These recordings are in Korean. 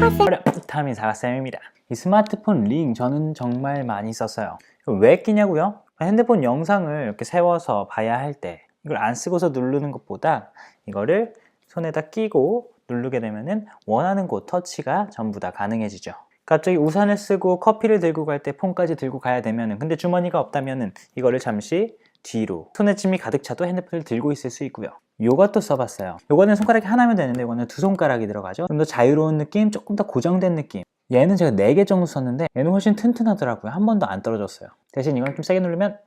사과쌤 타민 사과쌤입니다. 이 스마트폰 링 저는 정말 많이 썼어요. 왜 끼냐고요? 핸드폰 영상을 이렇게 세워서 봐야 할 때 이걸 안 쓰고서 누르는 것보다 이거를 손에다 끼고 누르게 되면은 원하는 곳 터치가 전부 다 가능해지죠. 갑자기 우산을 쓰고 커피를 들고 갈 때 폰까지 들고 가야 되면은 근데 주머니가 없다면은 이거를 잠시 뒤로 손에 짐이 가득 차도 핸드폰을 들고 있을 수 있고요. 요것도 써봤어요. 요거는 손가락이 하나면 되는데 이거는 두 손가락이 들어가죠. 좀 더 자유로운 느낌, 조금 더 고정된 느낌. 얘는 제가 4개 정도 썼는데 얘는 훨씬 튼튼하더라고요. 한 번도 안 떨어졌어요. 대신 이걸 좀 세게 누르면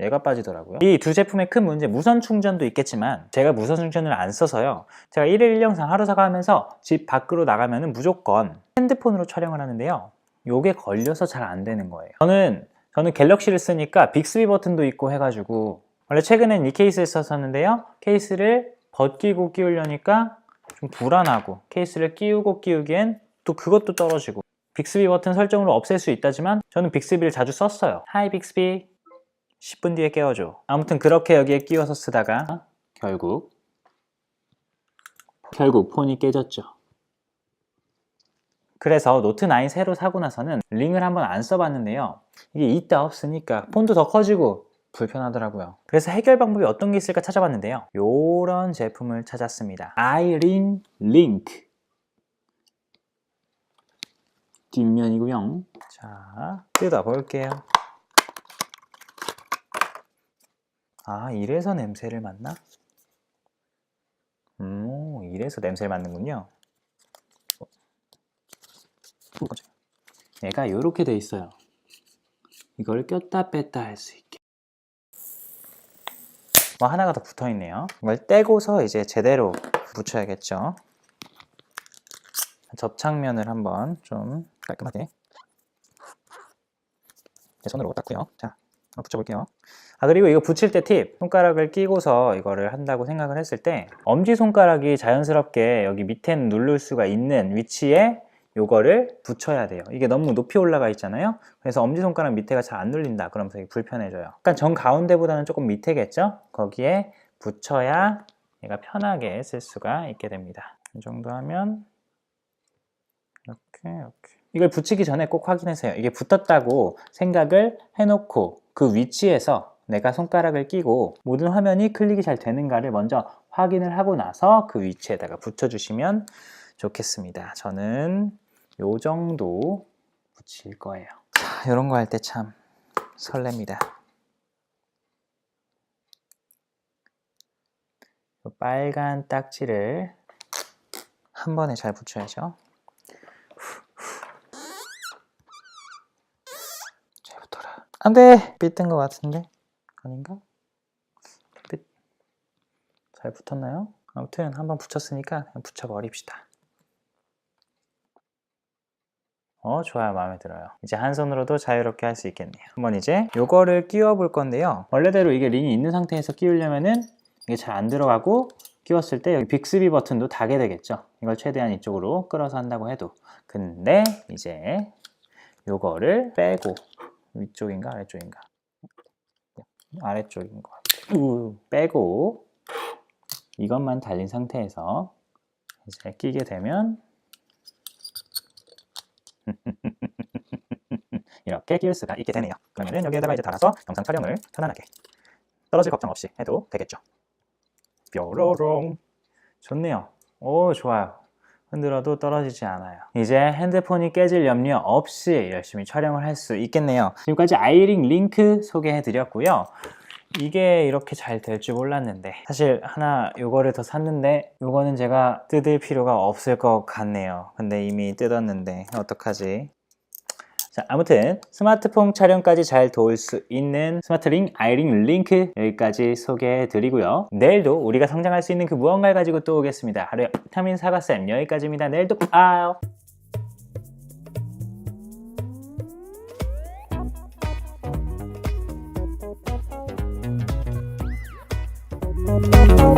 얘가 빠지더라고요. 이 두 제품의 큰 문제, 무선 충전도 있겠지만 제가 무선 충전을 안 써서요. 제가 1일 1영상 하루 사과 하면서 집 밖으로 나가면 무조건 핸드폰으로 촬영을 하는데요. 요게 걸려서 잘 안 되는 거예요. 저는 저는 갤럭시를 쓰니까 빅스비 버튼도 있고 해가지고 원래 최근엔 이 케이스를 썼었는데요. 케이스를 벗기고 끼우려니까 좀 불안하고 케이스를 끼우고 끼우기엔 또 그것도 떨어지고 빅스비 버튼 설정으로 없앨 수 있다지만 저는 빅스비를 자주 썼어요. 하이 빅스비 10분 뒤에 깨워줘. 아무튼 그렇게 여기에 끼워서 쓰다가 결국 결국 폰이 깨졌죠. 그래서 노트 9 새로 사고 나서는 링을 한번 안 써봤는데요. 이게 있다 없으니까 폰도 더 커지고 불편하더라고요. 그래서 해결 방법이 어떤 게 있을까 찾아봤는데요. 요런 제품을 찾았습니다. 아이링 링크 뒷면이고요. 자, 뜯어 볼게요. 아, 이래서 냄새를 맡나? 음, 이래서 냄새를 맡는군요. 어, 깜짝이야. 얘가 이렇게 돼 있어요. 이걸 꼈다 뺐다 할 수 있게. 뭐 하나가 더 붙어 있네요. 이걸 떼고서 이제 제대로 붙여야겠죠. 접착면을 한번 좀 깔끔하게 제 손으로 닦고요. 자, 붙여볼게요. 아 그리고 이거 붙일 때 팁! 손가락을 끼고서 이거를 한다고 생각을 했을 때 엄지손가락이 자연스럽게 여기 밑에 누를 수가 있는 위치에 요거를 붙여야 돼요. 이게 너무 높이 올라가 있잖아요. 그래서 엄지손가락 밑에가 잘 안 눌린다. 그러면서 불편해져요. 약간 정 가운데보다는 조금 밑에겠죠? 거기에 붙여야 얘가 편하게 쓸 수가 있게 됩니다. 이 정도 하면 이렇게 이렇게 이걸 붙이기 전에 꼭 확인하세요. 이게 붙었다고 생각을 해놓고 그 위치에서 내가 손가락을 끼고 모든 화면이 클릭이 잘 되는가를 먼저 확인을 하고 나서 그 위치에다가 붙여주시면 좋겠습니다. 저는 요 정도 붙일 거예요. 자, 이런 거 할 때 참 설렙니다. 요 빨간 딱지를 한 번에 잘 붙여야죠. 잘 붙어라. 안 돼! 삐뜬 것 같은데? 아닌가? 삐... 잘 붙었나요? 아무튼 한 번 붙였으니까 그냥 붙여버립시다. 어, 좋아요. 마음에 들어요. 이제 한 손으로도 자유롭게 할 수 있겠네요. 한번 이제 요거를 끼워 볼 건데요. 원래대로 이게 링이 있는 상태에서 끼우려면은 이게 잘 안 들어가고 끼웠을 때 여기 빅스비 버튼도 닿게 되겠죠. 이걸 최대한 이쪽으로 끌어서 한다고 해도. 근데 이제 요거를 빼고 위쪽인가 아래쪽인가 아래쪽인 것 같아요. 우, 빼고 이것만 달린 상태에서 이제 끼게 되면 이렇게 끼울 수가 있게 되네요. 그러면 여기에다가 이제 달아서 영상 촬영을 편안하게 떨어질 걱정 없이 해도 되겠죠. 뾰로롱 좋네요. 오 좋아요. 흔들어도 떨어지지 않아요. 이제 핸드폰이 깨질 염려 없이 열심히 촬영을 할 수 있겠네요. 지금까지 아이링 링크 소개해 드렸고요. 이게 이렇게 잘 될 줄 몰랐는데 사실 하나 요거를 더 샀는데 요거는 제가 뜯을 필요가 없을 것 같네요. 근데 이미 뜯었는데 어떡하지? 자, 아무튼 스마트폰 촬영까지 잘 도울 수 있는 스마트링 아이링 링크 여기까지 소개해 드리고요. 내일도 우리가 성장할 수 있는 그 무언가를 가지고 또 오겠습니다. 하루의 비타민 사과쌤 여기까지입니다. 내일도 봐요. 사과쌤